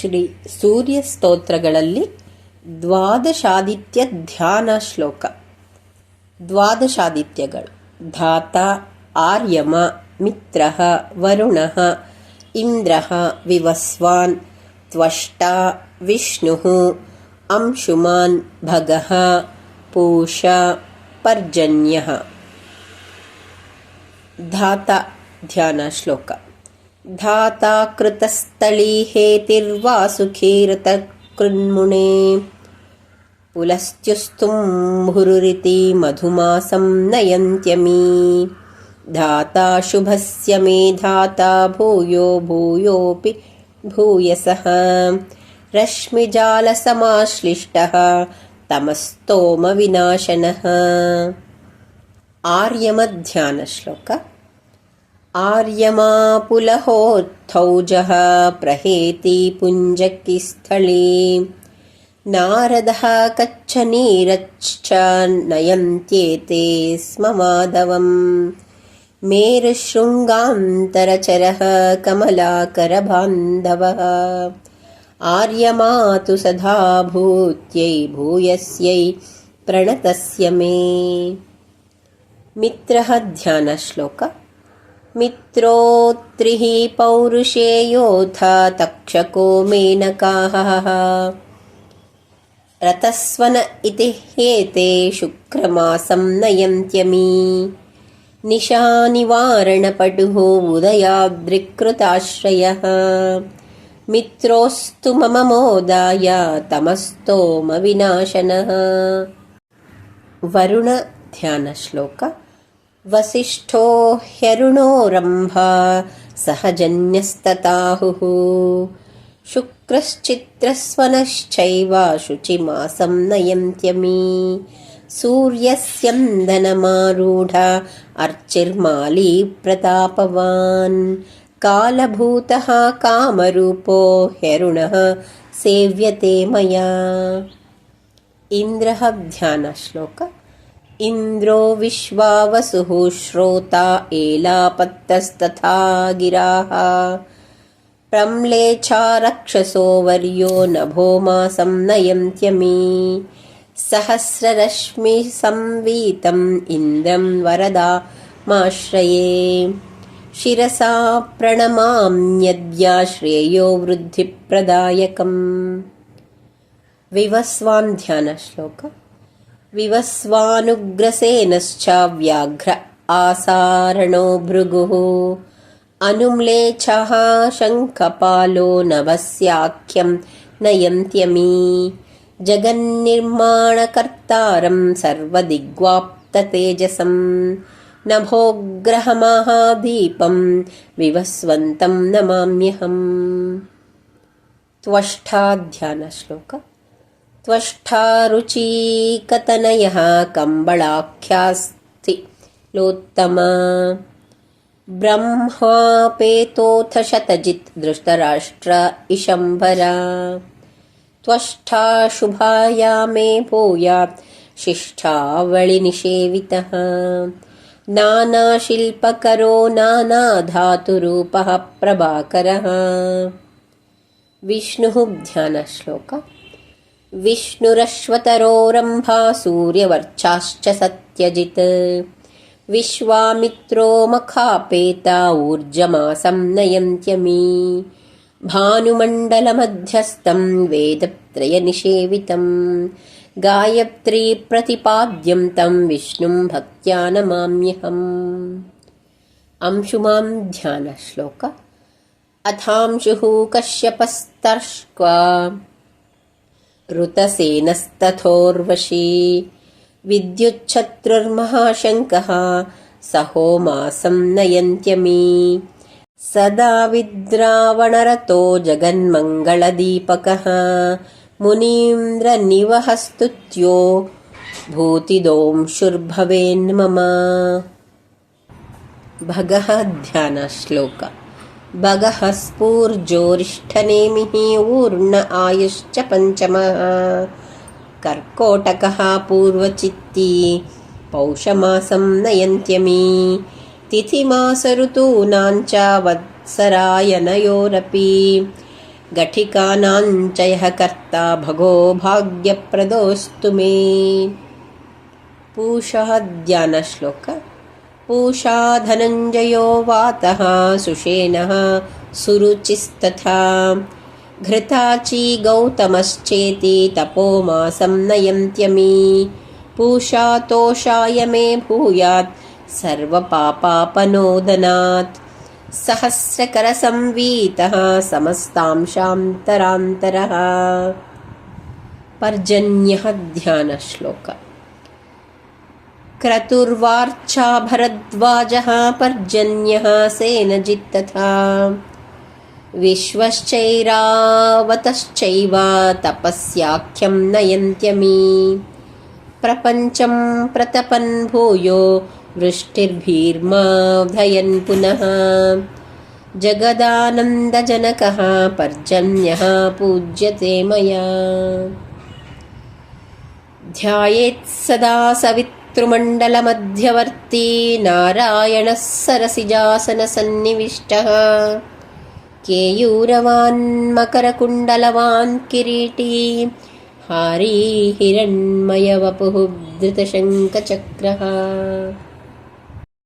ಶ್ರೀ ಸೂರ್ಯ ಸ್ತೋತ್ರಗಳಲ್ಲಿ ದ್ವಾದಶಾದಿತ್ಯ ಧ್ಯಾನ ಶ್ಲೋಕ. ದ್ವಾದಶಾದಿತ್ಯಗಳು. ಧಾತ, ಆರ್ಯಮ ಮಿತ್ರ ವರುಣ ಇಂದ್ರ ವಿವಸ್ವಾನ್, ತ್ವಷ್ಟ ವಿಷ್ಣು ಅಂಶುಮಾನ್ ಭಗ ಪೂಷ ಪರ್ಜನ್ಯ ಧಾತ ಧ್ಯಾನ ಶ್ಲೋಕ. धाता कृतस्थली हेतिर्वासुखेरतकृन्मुने पुलस्त्युस्तुं भुरुरिति मधुमासं नयन्त्यमी। धाता शुभस्य मे धाता भूयो भूयोऽपि भूयसः रश्मिजालसमाश्लिष्टः तमस्तोमविनाशनः। आर्यमध्यानश्लोक आर्यमापुलहोत्थौजः प्रहेति पुञ्जकिस्थले। नारदः कच्छनीरच्च नयन्त्येते स्म माधवम्। मेरुशृङ्गान्तरचरः कमलाकरबान्धवः। आर्यमातु सदा भूत्यै भूयस्यै प्रणतस्य मे। मित्रः ध्यानश्लोक मित्रोत्रिः पौरुषेयोऽथ तक्षको मेनकाः रतस्वन इति ह्येते शुक्रमासं नयन्त्यमी निशानिवारणपटुः उदयाद्रिकृताश्रयः। मित्रोऽस्तु मम मोदाय तमस्तोमविनाशनः। वरुणध्यानश्लोक వసిష్ఠో హ్యరుణోరంభ సహజన్యస్తతాహుః. శుక్రశ్చిత్రస్వనశ్చైవ శుచిమాసం నయంత్యమీ. సూర్యస్యందనమారూఢ అర్చిర్మాళీ ప్రతాపవాన్ కాలభూత కామరూపో హ్యరుణ సేవ్యతే మయా. ఇంద్ర ధ్యాన శ్లోక इन्द्रो विश्वावसुः श्रोता एलापत्तस्तथा गिराः। प्रम्लेच्छा रक्षसो वर्यो नभो मासं नयन्त्यमी। सहस्ररश्मिसंवीतम् इन्द्रं वरदा माश्रये। शिरसा प्रणमाम्यद्याश्रेयो वृद्धिप्रदायकम्। विवस्वान् ध्यानश्लोक विवस्वानुग्रसेनश्च व्याघ्र आसारणो भृगुः। अनुम्लेच्छः शङ्खपालो नभस्याख्यं नयन्त्यमी। जगन्निर्माणकर्तारं सर्वदिग्वाप्ततेजसं। नभोग्रहमहादीपं विवस्वन्तं नमाम्यहम्। त्वष्टाध्यानश्लोक त्वष्टारुचिकतनयः कम्बळाख्यास्ति लोत्तमा। ब्रह्मापेतोऽथ शतजित् धृतराष्ट्र इशम्भरा। त्वष्टा शुभाया मे भूयात् शिष्ठावळिनिषेवितः नानाशिल्पकरो नानाधातुरूपः प्रभाकरः। विष्णुः ध्यानश्लोक। विष्णुरश्वतरोरम्भा सूर्यवर्चाश्च सत्यजित्। विश्वामित्रो मखापेता ऊर्जमासं नयन्त्यमी। भानुमण्डलमध्यस्थं वेदत्रयनिषेवितं गायत्रीप्रतिपाद्यं तं विष्णुं भक्त्या नमाम्यहम् अंशुमां ध्यानश्लोक। अथांशुः कश्यपस्तर्ष्क्वा ऋतसेनस्तथोर्वशी। विद्युच्छत्रुर्महाशङ्कः सहोमासं नयन्त्यमी। सदा विद्रावणरतो जगन्मङ्गलदीपकः मुनीन्द्रनिवहस्तुत्यो भूतिदोंशुर्भवेन्मम भगः ध्यानश्लोक भगः स्फूर्जोरिष्ठनेमिः ऊर्ण आयुश्च पञ्चमः कर्कोटकः पूर्वचित्ती पौषमासं नयन्त्यमी तिथिमासऋतूनां च वत्सरायनयोरपि घटिकानां च यः कर्ता भगो भाग्यप्रदोऽस्तु मे पूषः ध्यानश्लोक पूषा धनञ्जयो वातः सुषेणः सुरुचिस्तथा। घृताची गौतमश्चेति तपोमासं नयन्त्यमी। पूषा तोषाय मे भूयात्, सर्वपापापनोदनात्। सहस्रकरसंवीतः समस्तांशान्तरान्तरः। पर्जन्यः ध्यानश्लोक। क्रतुर्वार्चा भरद्वाजः पर्जन्यः सेनजित्तथा विश्वश्चैरावतश्चैव तपस्याख्यं नयन्त्यमी प्रपञ्चं प्रतपन् भूयो वृष्टिर्भीर्माधयन् पुनः जगदानन्दजनकः पर्जन्यः पूज्यते मया ध्यायेत् सदा सवितृमण्डलमध्यवर्ती नारायणः सरसिजासनसन्निविष्टः केयूरवान् मकरकुण्डलवान् किरीटी हारी हिरण्मयवपुः धृतशङ्खचक्रः